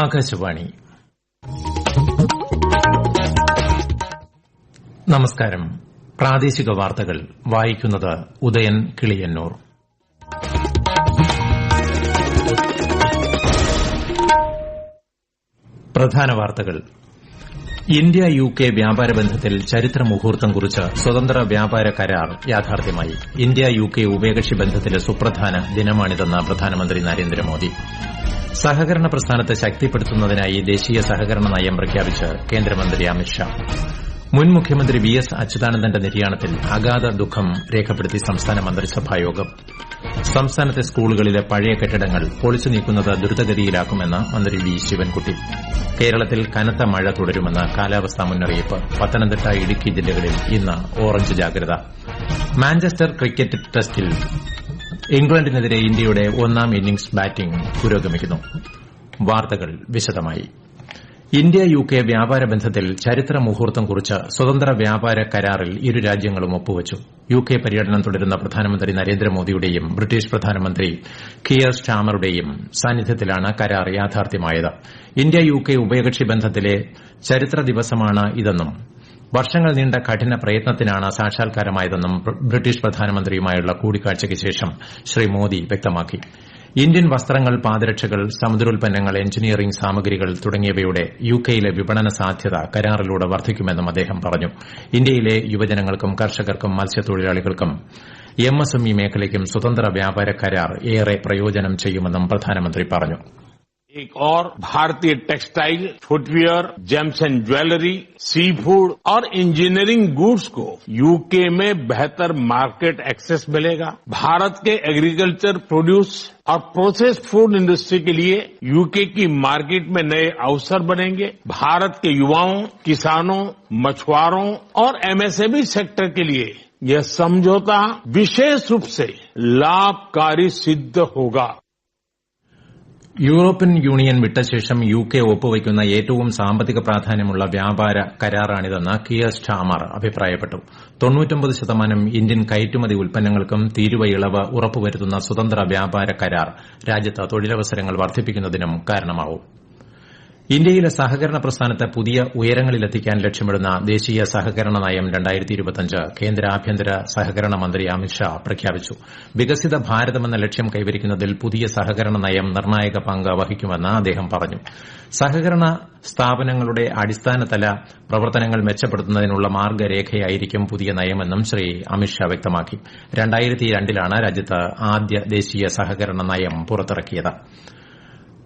ആകാശവാണി. നമസ്കാരം. പ്രാദേശിക വാർത്തകൾ വായിക്കുന്നത് ഉദയൻ കിളിയന്നൂർ. പ്രധാന വാർത്തകൾ. ഇന്ത്യ യു കെ വ്യാപാര ബന്ധത്തിൽ ചരിത്ര മുഹൂർത്തം കുറിച്ച് സ്വതന്ത്ര വ്യാപാര കരാർ യാഥാർത്ഥ്യമായി. ഇന്ത്യ യു കെ ഉഭയകക്ഷി ബന്ധത്തിലെ സുപ്രധാന ദിനമാണിതെന്ന് പ്രധാനമന്ത്രി നരേന്ദ്രമോദി. സഹകരണ പ്രസ്ഥാനത്തെ ശക്തിപ്പെടുത്തുന്നതിനായി ദേശീയ സഹകരണ നയം പ്രഖ്യാപിച്ച് കേന്ദ്രമന്ത്രി അമിത്ഷാ മുൻ മുഖ്യമന്ത്രി വി എസ് അച്യുതാനന്ദന്റെ നിര്യാണത്തിൽ അഗാധ ദുഃഖം രേഖപ്പെടുത്തി സംസ്ഥാന മന്ത്രിസഭായോഗം സംസ്ഥാനത്തെ സ്കൂളുകളിലെ പഴയ കെട്ടിടങ്ങൾ പൊളിച്ചു നീക്കുന്നത് ദ്രുതഗതിയിലാക്കുമെന്ന് മന്ത്രി വി ശിവൻകുട്ടി. കേരളത്തിൽ കനത്ത മഴ തുടരുമെന്ന് കാലാവസ്ഥാ മുന്നറിയിപ്പ്. പത്തനംതിട്ട ഇടുക്കി ജില്ലകളിൽ ഇന്ന് ഓറഞ്ച് ജാഗ്രത. മാഞ്ചസ്റ്റർ ക്രിക്കറ്റ് ടെസ്റ്റിൽ ഇംഗ്ലണ്ടിനെതിരെ ഇന്ത്യയുടെ ഒന്നാം ഇന്നിംഗ്സ് ബാറ്റിംഗ് പുരോഗമിക്കുന്നു. വാർത്തകൾ വിശദമായി. ഇന്ത്യ യുകെ വ്യാപാര ബന്ധത്തിൽ ചരിത്ര മുഹൂർത്തം കുറിച്ച് സ്വതന്ത്ര വ്യാപാര കരാറിൽ ഇരു രാജ്യങ്ങളും ഒപ്പുവച്ചു. യുകെ പര്യടനം തുടരുന്ന പ്രധാനമന്ത്രി നരേന്ദ്രമോദിയുടെയും ബ്രിട്ടീഷ് പ്രധാനമന്ത്രി കിയർ സ്റ്റാമറുടെയും സാന്നിധ്യത്തിലാണ് കരാർ യാഥാർത്ഥ്യമായത്. ഇന്ത്യ യുകെ ഉഭയകക്ഷി ബന്ധത്തിലെ ചരിത്ര ദിവസമാണ് ഇതെന്നും വർഷങ്ങൾ നീണ്ട കഠിന പ്രയത്നത്തിനാണ് സാക്ഷാത്കാരമായതെന്നും ബ്രിട്ടീഷ് പ്രധാനമന്ത്രിയുമായുള്ള കൂടിക്കാഴ്ചയ്ക്ക് ശേഷം ശ്രീ മോദി വ്യക്തമാക്കി. ഇന്ത്യൻ വസ്ത്രങ്ങൾ പാദരക്ഷകൾ സമുദ്രോൽപ്പന്നങ്ങൾ എഞ്ചിനീയറിംഗ് സാമഗ്രികൾ തുടങ്ങിയവയുടെ യു കെയിലെ വിപണന സാധ്യത കരാറിലൂടെ വർദ്ധിക്കുമെന്നും അദ്ദേഹം പറഞ്ഞു. ഇന്ത്യയിലെ യുവജനങ്ങൾക്കും കർഷകർക്കും മത്സ്യത്തൊഴിലാളികൾക്കും എം എസ് എം ഇ മേഖലയ്ക്കും സ്വതന്ത്ര വ്യാപാര കരാർ ഏറെ പ്രയോജനം ചെയ്യുമെന്നും പ്രധാനമന്ത്രി പറഞ്ഞു. एक और भारतीय textile, footwear, gems and jewellery sea food और इंजीनियरिंग गुड्स को यूके में बेहतर मार्केट एक्सेस मिलेगा। भारत के एग्रीकल्चर प्रोड्यूस और प्रोसेस फ़ूड इंडस्ट्री के लिए यूके की मार्केट में नए अवसर बनेंगे। भारत के युवाओं, किसानों, मछुआरों और एमएसएमई सेक्टर के लिए यह समझौता विशेष रूप से लाभकारी सिद्ध होगा। യൂറോപ്യൻ യൂണിയൻ വിട്ടശേഷം യു കെ ഒപ്പുവയ്ക്കുന്ന ഏറ്റവും സാമ്പത്തിക പ്രാധാന്യമുള്ള വ്യാപാര കരാറാണിതെന്ന് കിയർ സ്റ്റാമർ അഭിപ്രായപ്പെട്ടു. തൊണ്ണൂറ്റൊമ്പത് ശതമാനം ഇന്ത്യൻ കയറ്റുമതി ഉൽപ്പന്നങ്ങൾക്കും തീരുവ ഇളവ് ഉറപ്പുവരുത്തുന്ന സ്വതന്ത്ര വ്യാപാര കരാർ രാജ്യത്ത് തൊഴിലവസരങ്ങൾ വർദ്ധിപ്പിക്കുന്നതിനും കാരണമാവും. ഇന്ത്യയിലെ സഹകരണ പ്രസ്ഥാനത്തെ പുതിയ ഉയരങ്ങളിലെത്തിക്കാൻ ലക്ഷ്യമിടുന്ന ദേശീയ സഹകരണ നയം കേന്ദ്ര ആഭ്യന്തര സഹകരണ മന്ത്രി അമിത്ഷാ പ്രഖ്യാപിച്ചു. വികസിത ഭാരതമെന്ന ലക്ഷ്യം കൈവരിക്കുന്നതിൽ പുതിയ സഹകരണ നയം നിർണായക പങ്ക് വഹിക്കുമെന്ന് അദ്ദേഹം പറഞ്ഞു. സഹകരണ സ്ഥാപനങ്ങളുടെ അടിസ്ഥാനതല പ്രവർത്തനങ്ങൾ മെച്ചപ്പെടുത്തുന്നതിനുള്ള മാർഗരേഖയായിരിക്കും പുതിയ നയമെന്നും ശ്രീ അമിത്ഷാ വ്യക്തമാക്കി. രണ്ടായിരത്തിരണ്ടിലാണ് രാജ്യത്ത് ആദ്യ ദേശീയ സഹകരണ നയം പുറത്തിറക്കിയത്.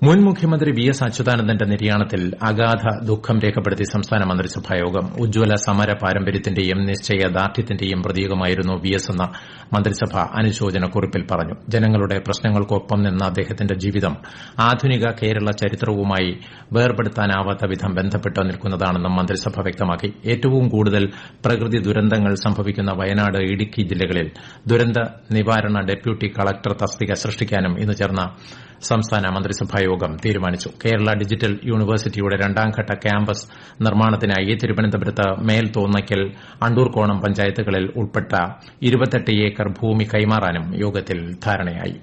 മുൻ മുഖ്യമന്ത്രി വി എസ് അച്യുതാനന്ദന്റെ നിര്യാണത്തിൽ അഗാധ ദുഃഖം രേഖപ്പെടുത്തി സംസ്ഥാന മന്ത്രിസഭായോഗം ഉജ്ജ്വല സമര പാരമ്പര്യത്തിന്റെയും നിശ്ചയദാർഢ്യത്തിന്റെയും പ്രതീകമായിരുന്നു വി എസ് എന്ന മന്ത്രിസഭ അനുശോചന കുറിപ്പിൽ പറഞ്ഞു. ജനങ്ങളുടെ പ്രശ്നങ്ങൾക്കൊപ്പം നിന്ന അദ്ദേഹത്തിന്റെ ജീവിതം ആധുനിക കേരള ചരിത്രവുമായി വേർപെടുത്താനാവാത്ത വിധം ബന്ധപ്പെട്ട് നിൽക്കുന്നതാണെന്നും മന്ത്രിസഭ വ്യക്തമാക്കി. ഏറ്റവും കൂടുതൽ പ്രകൃതി ദുരന്തങ്ങൾ സംഭവിക്കുന്ന വയനാട് ഇടുക്കി ജില്ലകളിൽ ദുരന്ത നിവാരണ ഡെപ്യൂട്ടി കളക്ടർ തസ്തിക സൃഷ്ടിക്കാനും ഇന്ന് ചേർന്ന സംസ്ഥാന മന്ത്രിസഭായോഗം തീരുമാനിച്ചു. കേരള ഡിജിറ്റൽ യൂണിവേഴ്സിറ്റിയുടെ രണ്ടാംഘട്ട ക്യാമ്പസ് നിർമ്മാണത്തിനായി തിരുവനന്തപുരത്ത് മേൽ അണ്ടൂർകോണം പഞ്ചായത്തുകളിൽ ഉൾപ്പെട്ട ഇരുപത്തെട്ട് ഏക്കർ ഭൂമി കൈമാറാനും യോഗത്തിൽ ധാരണയായി.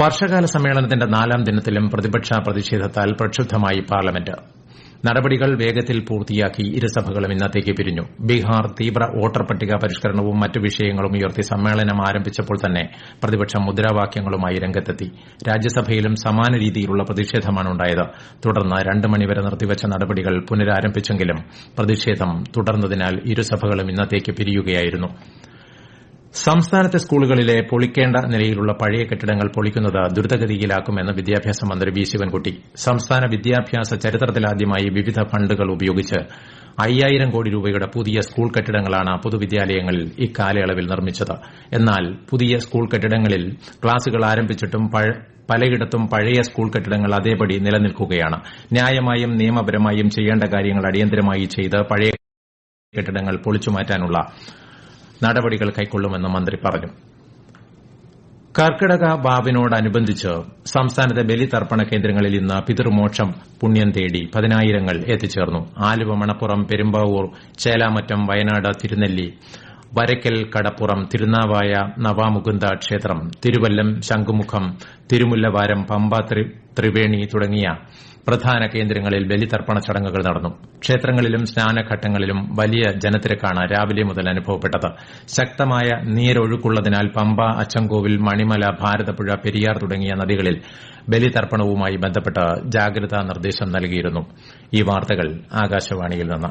വർഷകാല സമ്മേളനത്തിന്റെ നാലാം ദിനത്തിലും പ്രതിപക്ഷ പ്രതിഷേധത്താൽ പ്രക്ഷുബ്ധമായി പാർലമെന്റ്. നടപടികൾ വേഗത്തിൽ പൂർത്തിയാക്കി ഇരുസഭകളും ഇന്നത്തേക്ക് പിരിഞ്ഞു. ബീഹാർ തീവ്ര വോട്ടർ പട്ടിക പരിഷ്കരണവും മറ്റ് വിഷയങ്ങളും ഉയർത്തി സമ്മേളനം ആരംഭിച്ചപ്പോൾ തന്നെ പ്രതിപക്ഷം മുദ്രാവാക്യങ്ങളുമായി രംഗത്തെത്തി. രാജ്യസഭയിലും സമാന രീതിയിലുള്ള പ്രതിഷേധമാണ് ഉണ്ടായത്. തുടർന്ന് രണ്ട് മണിവരെ നിർത്തിവച്ച നടപടികൾ പുനരാരംഭിച്ചെങ്കിലും പ്രതിഷേധം തുടർന്നതിനാൽ ഇരുസഭകളും ഇന്നത്തേക്ക് പിരിയുകയായിരുന്നു. സംസ്ഥാനത്തെ സ്കൂളുകളിലെ പൊളിക്കേണ്ട നിലയിലുള്ള പഴയ കെട്ടിടങ്ങൾ പൊളിക്കുന്നത് ദ്രുതഗതിയിലാക്കുമെന്ന് വിദ്യാഭ്യാസ മന്ത്രി വി ശിവൻകുട്ടി. സംസ്ഥാന വിദ്യാഭ്യാസ ചരിത്രത്തിലാദ്യമായി വിവിധ ഫണ്ടുകൾ ഉപയോഗിച്ച് അയ്യായിരം കോടി രൂപയുടെ പുതിയ സ്കൂൾ കെട്ടിടങ്ങളാണ് പൊതുവിദ്യാലയങ്ങളിൽ ഇക്കാലയളവിൽ നിർമ്മിച്ചത്. എന്നാൽ പുതിയ സ്കൂൾ കെട്ടിടങ്ങളിൽ ക്ലാസുകൾ ആരംഭിച്ചിട്ടും പലയിടത്തും പഴയ സ്കൂൾ കെട്ടിടങ്ങൾ അതേപടി നിലനിൽക്കുകയാണ്. ന്യായമായും നിയമപരമായും ചെയ്യേണ്ട കാര്യങ്ങൾ അടിയന്തരമായി ചെയ്ത് പഴയ കെട്ടിടങ്ങൾ പൊളിച്ചുമാറ്റാനുള്ള നടപടികൾ കൈക്കൊള്ളുമെന്ന് മന്ത്രി പറഞ്ഞു. കർക്കിടക വാവിനോടനുബന്ധിച്ച് സംസ്ഥാനത്തെ ബലിതർപ്പണ കേന്ദ്രങ്ങളിൽ ഇന്ന് പിതൃമോക്ഷം പുണ്യം തേടി പതിനായിരങ്ങൾ എത്തിച്ചേർന്നു. ആലുവ മണപ്പുറം പെരുമ്പാവൂർ ചേലാമറ്റം വയനാട് തിരുനെല്ലി വരയ്ക്കൽ കടപ്പുറം തിരുനാവായ നവാമുകുന്ദ ക്ഷേത്രം തിരുവല്ലം ശംഖുമുഖം തിരുമുല്ലവാരം പമ്പ ത്രിവേണി തുടങ്ങിയ പ്രധാന കേന്ദ്രങ്ങളിൽ ബലിതർപ്പണ ചടങ്ങുകൾ നടന്നു. ക്ഷേത്രങ്ങളിലും സ്നാനഘട്ടങ്ങളിലും വലിയ ജനത്തിരക്കാണ് രാവിലെ മുതൽ അനുഭവപ്പെട്ടത്. ശക്തമായ നീരൊഴുക്കുള്ളതിനാൽ പമ്പ അച്ചൻകോവിൽ മണിമല ഭാരതപ്പുഴ പെരിയാർ തുടങ്ങിയ നദികളിൽ ബലിതർപ്പണവുമായി ബന്ധപ്പെട്ട് ജാഗ്രതാ നിർദ്ദേശം നൽകിയിരുന്നു. ഈ വാർത്തകൾ ആകാശവാണിയിൽ നിന്ന്.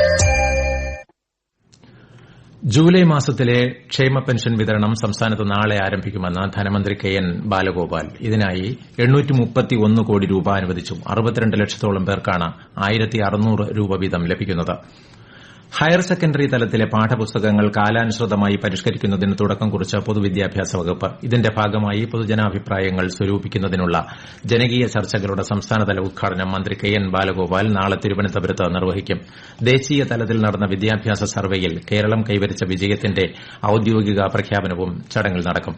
ജൂലൈ മാസത്തിലെ ക്ഷേമ പെൻഷൻ വിതരണം സംസ്ഥാനത്ത് നാളെ ആരംഭിക്കുമെന്ന് ധനമന്ത്രി കെ എൻ ബാലഗോപാൽ. ഇതിനായി കോടി രൂപ അനുവദിച്ചു ലക്ഷത്തോളം പേർക്കാണ് രൂപ വീതം ലഭിക്കുന്നത്. ഹയർ സെക്കൻഡറി തലത്തിലെ പാഠപുസ്തകങ്ങൾ കാലാനുസൃതമായി പരിഷ്കരിക്കുന്നതിന് തുടക്കം കുറിച്ച പൊതുവിദ്യാഭ്യാസ വകുപ്പ്. ഇതിന്റെ ഭാഗമായി പൊതുജനാഭിപ്രായങ്ങൾ സ്വരൂപിക്കുന്നതിനുള്ള ജനകീയ ചർച്ചകളുടെ സംസ്ഥാനതല ഉദ്ഘാടനം മന്ത്രി കെ എൻ ബാലഗോപാൽ നാളെ തിരുവനന്തപുരത്ത് നിർവഹിക്കും. ദേശീയ തലത്തിൽ നടന്ന വിദ്യാഭ്യാസ സർവേയിൽ കേരളം കൈവരിച്ച വിജയത്തിന്റെ ഔദ്യോഗിക പ്രഖ്യാപനവും ചടങ്ങിൽ നടക്കും.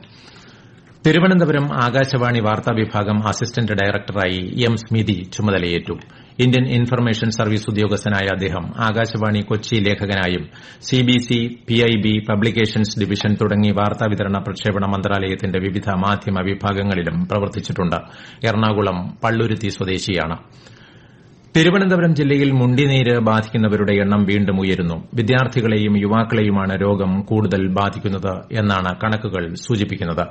തിരുവനന്തപുരം ആകാശവാണി വാർത്താ വിഭാഗം അസിസ്റ്റന്റ് ഡയറക്ടറായി എം സ്മിതി ചുമതലയേറ്റു. ഇന്ത്യൻ ഇൻഫർമേഷൻ സർവീസ് ഉദ്യോഗസ്ഥനായ അദ്ദേഹം ആകാശവാണി കൊച്ചി ലേഖകനായും സിബിസി പിഐബി പബ്ലിക്കേഷൻസ് ഡിവിഷൻ തുടങ്ങി വാർത്താവിതരണ പ്രക്ഷേപണ മന്ത്രാലയത്തിന്റെ വിവിധ മാധ്യമ വിഭാഗങ്ങളിലും പ്രവർത്തിച്ചിട്ടുണ്ട്. എറണാകുളം പള്ളുരുത്തി സ്വദേശിയാണ്. തിരുവനന്തപുരം ജില്ലയിൽ മുണ്ടിനീര് ബാധിക്കുന്നവരുടെ എണ്ണം വീണ്ടും ഉയരുന്നു. വിദ്യാർത്ഥികളെയും യുവാക്കളെയുമാണ് രോഗം കൂടുതൽ ബാധിക്കുന്നത് എന്നാണ് കണക്കുകൾ സൂചിപ്പിക്കുന്നത്.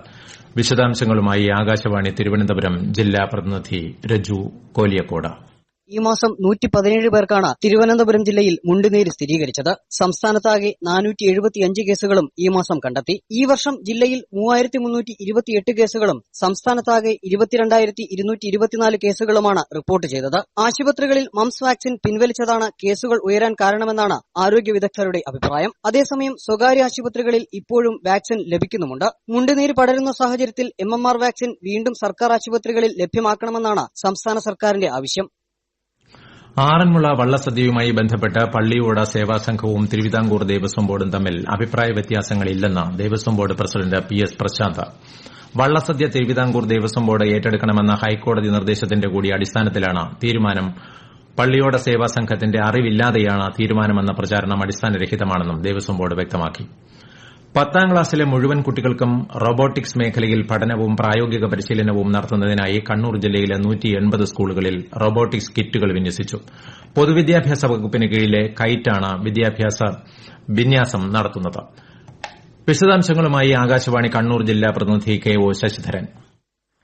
വിശദാംശങ്ങളുമായി ആകാശവാണി തിരുവനന്തപുരം ജില്ലാ പ്രതിനിധി രജു കോലിയക്കോട്. ഈ മാസം നൂറ്റി പതിനേഴ് പേർക്കാണ് തിരുവനന്തപുരം ജില്ലയിൽ മുണ്ടുനീര് സ്ഥിരീകരിച്ചത്. സംസ്ഥാനത്താകെ നാനൂറ്റി എഴുപത്തിയഞ്ച് കേസുകളും ഈ മാസം കണ്ടെത്തി. ഈ വർഷം ജില്ലയിൽ മൂവായിരത്തി മുന്നൂറ്റി ഇരുപത്തിയെട്ട് കേസുകളും സംസ്ഥാനത്താകെ ഇരുപത്തിരണ്ടായിരത്തി ഇരുന്നൂറ്റി ഇരുപത്തിനാല് കേസുകളുമാണ് റിപ്പോർട്ട് ചെയ്തത്. ആശുപത്രികളിൽ മംസ് വാക്സിൻ പിൻവലിച്ചതാണ് കേസുകൾ ഉയരാൻ കാരണമെന്നാണ് ആരോഗ്യ വിദഗ്ധരുടെ അഭിപ്രായം. അതേസമയം സ്വകാര്യ ആശുപത്രികളിൽ ഇപ്പോഴും വാക്സിൻ ലഭിക്കുന്നുമുണ്ട്. മുണ്ടുനീര് പടരുന്ന സാഹചര്യത്തിൽ എം വാക്സിൻ വീണ്ടും സർക്കാർ ആശുപത്രികളിൽ ലഭ്യമാക്കണമെന്നാണ് സംസ്ഥാന സർക്കാരിന്റെ ആവശ്യം. ആറന്മുള വള്ളസദ്യയുമായി ബന്ധപ്പെട്ട് പള്ളിയോട സേവാസംഘവും തിരുവിതാംകൂർ ദേവസ്വം ബോർഡും തമ്മിൽ അഭിപ്രായ വ്യത്യാസങ്ങളില്ലെന്ന് Devaswom board president P S Prashanth. Vallasadya Travancore Devaswom board ഏറ്റെടുക്കണമെന്ന ഹൈക്കോടതി നിർദ്ദേശത്തിന്റെ കൂടി അടിസ്ഥാനത്തിലാണ് തീരുമാനം. പള്ളിയോട സേവാസംഘത്തിന്റെ അറിവില്ലാതെയാണ് തീരുമാനമെന്ന പ്രചാരണം അടിസ്ഥാനരഹിതമാണെന്നും ദേവസ്വം ബോർഡ് വ്യക്തമാക്കി. പത്താം ക്ലാസ്സിലെ മുഴുവൻ കുട്ടികൾക്കും റോബോട്ടിക്സ് മേഖലയിൽ പഠനവും പ്രായോഗിക പരിശീലനവും നടത്തുന്നതിനായി കണ്ണൂർ ജില്ലയിലെ സ്കൂളുകളിൽ റോബോട്ടിക്സ് കിറ്റുകൾ വിന്യസിച്ചു. പൊതുവിദ്യാഭ്യാസ വകുപ്പിന് കീഴിലെ കൈറ്റാണ് വിദ്യാഭ്യാസ വിന്യാസം നടത്തുന്നത്. വിശദാംശങ്ങളുമായി ആകാശവാണി കണ്ണൂർ ജില്ലാ പ്രതിനിധി കെ ഒ ശശിധരൻ.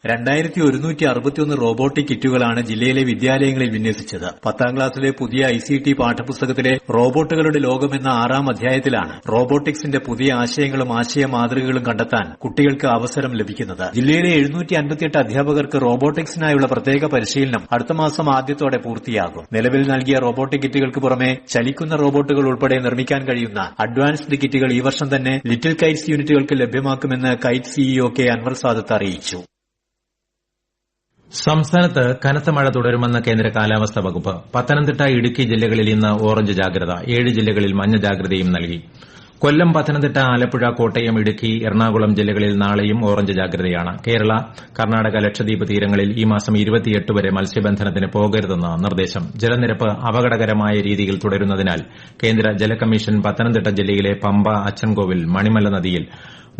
രണ്ടായിരത്തി ഒരുന്നൂറ്റി അറുപത്തിയൊന്ന് റോബോട്ടിക് കിറ്റുകളാണ് ജില്ലയിലെ വിദ്യാലയങ്ങളിൽ വിന്യസിച്ചത്. പത്താം ക്ലാസ്സിലെ പുതിയ ഐ സി ടി പാഠപുസ്തകത്തിലെ റോബോട്ടുകളുടെ ലോകം എന്ന ആറാം അധ്യായത്തിലാണ് റോബോട്ടിക്സിന്റെ പുതിയ ആശയങ്ങളും ആശയ മാതൃകകളും കണ്ടെത്താൻ കുട്ടികൾക്ക് അവസരം ലഭിക്കുന്നത്. ജില്ലയിലെ എഴുന്നൂറ്റി അൻപത്തിയെട്ട് അധ്യാപകർക്ക് റോബോട്ടിക്സിനായുള്ള പ്രത്യേക പരിശീലനം അടുത്ത മാസം ആദ്യത്തോടെ പൂർത്തിയാകും. നിലവിൽ നൽകിയ റോബോട്ടിക് കിറ്റുകൾക്ക് പുറമെ ചലിക്കുന്ന റോബോട്ടുകൾ ഉൾപ്പെടെ നിർമ്മിക്കാൻ കഴിയുന്ന അഡ്വാൻസ്ഡ് കിറ്റുകൾ ഈ വർഷം തന്നെ ലിറ്റിൽ കൈറ്റ്സ് യൂണിറ്റുകൾക്ക് ലഭ്യമാക്കുമെന്ന് KITE CEO K Anvar Sadath അറിയിച്ചു. സംസ്ഥാനത്ത് കനത്ത മഴ തുടരുമെന്ന് കേന്ദ്ര കാലാവസ്ഥാ വകുപ്പ്. പത്തനംതിട്ട ഇടുക്കി ജില്ലകളിൽ ഇന്ന് ഓറഞ്ച് ജാഗ്രത ഏഴ് ജില്ലകളിൽ മഞ്ഞ ജാഗ്രതയും നൽകി. കൊല്ലം പത്തനംതിട്ട ആലപ്പുഴ കോട്ടയം ഇടുക്കി എറണാകുളം ജില്ലകളിൽ നാളെയും ഓറഞ്ച് ജാഗ്രതയാണ്. കേരള കർണാടക ലക്ഷദ്വീപ് തീരങ്ങളിൽ ഈ മാസം വരെ മത്സ്യബന്ധനത്തിന് പോകരുതെന്ന് നിർദ്ദേശം. ജലനിരപ്പ് അപകടകരമായ രീതിയിൽ തുടരുന്നതിനാൽ കേന്ദ്ര ജലകമ്മീഷൻ പത്തനംതിട്ട ജില്ലയിലെ പമ്പ അച്ചൻകോവിൽ മണിമല നദിയിൽ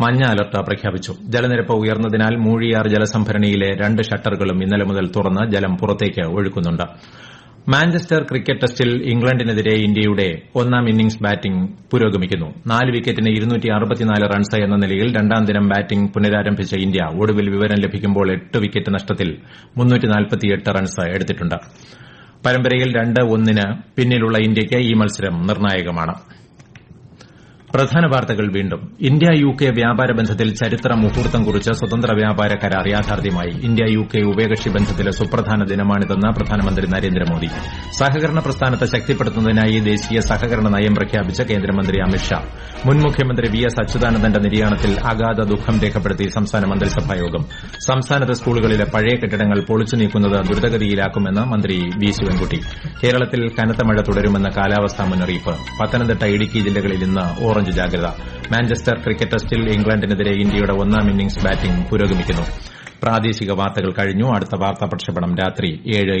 മഞ്ഞ അലർട്ട് പ്രഖ്യാപിച്ചു. ജലനിരപ്പ് ഉയർന്നതിനാൽ മൂഴിയാർ ജലസംഭരണിയിലെ രണ്ട് ഷട്ടറുകളും ഇന്നലെ മുതൽ തുറന്ന് ജലം പുറത്തേക്ക് ഒഴുക്കുന്നുണ്ട്. മാഞ്ചസ്റ്റർ ക്രിക്കറ്റ് ടെസ്റ്റിൽ ഇംഗ്ലണ്ടിനെതിരെ ഇന്ത്യയുടെ ഒന്നാം ഇന്നിംഗ്സ് ബാറ്റിംഗ് പുരോഗമിക്കുന്നു. നാല് വിക്കറ്റിന് റൺസ് എന്ന നിലയിൽ രണ്ടാം ദിനം ബാറ്റിംഗ് പുനരാരംഭിച്ച ഇന്ത്യ ഒടുവിൽ വിവരം ലഭിക്കുമ്പോൾ എട്ട് വിക്കറ്റ് നഷ്ടത്തിൽ റൺസ് എടുത്തിട്ടുണ്ട്. പരമ്പരയിൽ രണ്ട് ഒന്നിന് പിന്നിലുള്ള ഇന്ത്യയ്ക്ക് ഈ മത്സരം നിർണായകമാണ്. പ്രധാന വാർത്തകൾ വീണ്ടും. ഇന്ത്യ യു കെ വ്യാപാര ബന്ധത്തിൽ ചരിത്ര മുഹൂർത്തം കുറിച്ച് സ്വതന്ത്ര വ്യാപാര കരാർ യാഥാർത്ഥ്യമായി. ഇന്ത്യ യു കെ ഉഭയകക്ഷി ബന്ധത്തിലെ സുപ്രധാന ദിനമാണിതെന്ന് പ്രധാനമന്ത്രി നരേന്ദ്രമോദി. സഹകരണ പ്രസ്ഥാനത്തെ ശക്തിപ്പെടുത്തുന്നതിനായി ദേശീയ സഹകരണ നയം പ്രഖ്യാപിച്ച കേന്ദ്രമന്ത്രി അമിത്ഷാ മുൻ മുഖ്യമന്ത്രി വി എസ് അച്യുതാനന്ദന്റെ നിര്യാണത്തിൽ അഗാധ ദുഃഖം രേഖപ്പെടുത്തി സംസ്ഥാന മന്ത്രിസഭായോഗം. സംസ്ഥാനത്തെ സ്കൂളുകളിലെ പഴയ കെട്ടിടങ്ങൾ പൊളിച്ചു നീക്കുന്നത് ദ്രുതഗതിയിലാക്കുമെന്ന് മന്ത്രി വി ശിവൻകുട്ടി. കേരളത്തിൽ കനത്ത മഴ തുടരുമെന്ന് കാലാവസ്ഥാ മുന്നറിയിപ്പ്. പത്തനംതിട്ട ഇടുക്കി ജില്ലകളിൽ ഇന്ന് ഓറഞ്ച് ഓറഞ്ച് ജാഗ്രത. മാഞ്ചസ്റ്റർ ക്രിക്കറ്റ് ടെസ്റ്റിൽ ഇംഗ്ലണ്ടിനെതിരെ ഇന്ത്യയുടെ ഒന്നാം ഇന്നിംഗ്സ് ബാറ്റിംഗ് പുരോഗമിക്കുന്നു. പ്രാദേശിക വാർത്തകൾ കഴിഞ്ഞു. അടുത്ത വാർത്താ പ്രക്ഷേപണം രാത്രി ഏഴ്